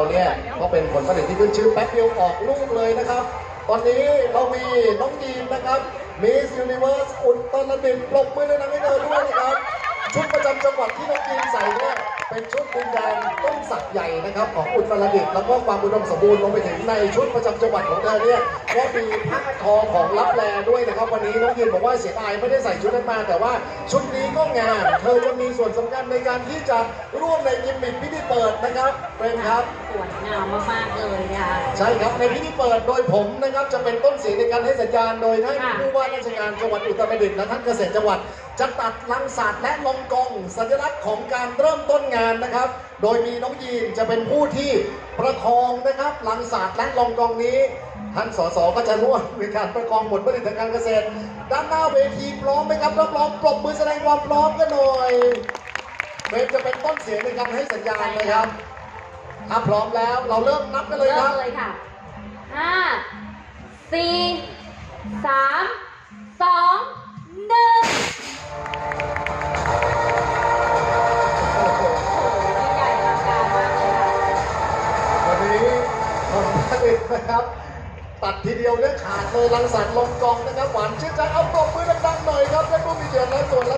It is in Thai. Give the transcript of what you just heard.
เราเนี่ยก็เป็นผลผลิตที่ขึ้นชื่อแป๊บเดียวออกลูกเลยนะครับ ตอนนี้เรามีน้องยีนนะครับมิสยูนิเวิร์สอุตรดิตถ์ปรบมือดังๆให้เธอด้วยนะครับ ชุดประจำจังหวัดที่น้องยีนใส่เนี่ยเป็นชุดดินแดนต้นสักใหญ่นะครับของอุตรดิตถ์แล้วก็ความอุดมสมบูรณ์ลงไปถึงในชุดประจำจังหวัดของเธอเนี่ยก็มีผ้าทอของลับแลด้วยนะครับ วันนี้น้องยีนบอกว่าเสียดายไม่ได้ใส่ชุดนั้นมา แต่ว่าชุดนี้ก็งามเธอจะมีส่วนสำคัญในการที่จะร่วมในกิมมิคพิธีเปิดนะครับเป็นครับสวยงามมากๆเลยค่ะ ใช่ครับในพิธีเปิดโดยผมนะครับจะเป็นต้นเสียงในการให้สัญญาณโดยท่านค่ะผู้ว่าราชการจังหวัดอุตรดิตถ์และท่านเกษตรจังหวัด จะตัดลังศาสตร์และลองกองสัญลักษณ์ของการเริ่มต้นงานนะครับ โดยมีน้องยีนจะเป็นผู้ที่ประคองนะครับลังศาสตร์และลองกองนี้ ท่านสสก็จะร่วมในการประคองผลผลิตทางการเกษตร ด้านหน้าเวทีพร้อมไหมครับรับรองปรบมือแสดงความพร้อมกันหน่อย เวฟจะเป็นต้นเสียงในการให้สัญญาณนะครับ ถ้าพร้อมแล้วเราเริ่มนับกันเลยคเริ่รัมบ เลยค่ะห้าสี่สามสองหนึ่งโอ้โหโอ้โหยิ่งใหญ่อลังการมากเลยค่ะ วันนี้ผลผลิตนะครับ ตัดทีเดียวเนี่ยขาดเลยรังสรรค์ลงกองนะครับ หวานชื่นใจเอาปรบมือดังๆหน่อยครับท่านผู้มีเกียรติและส่วน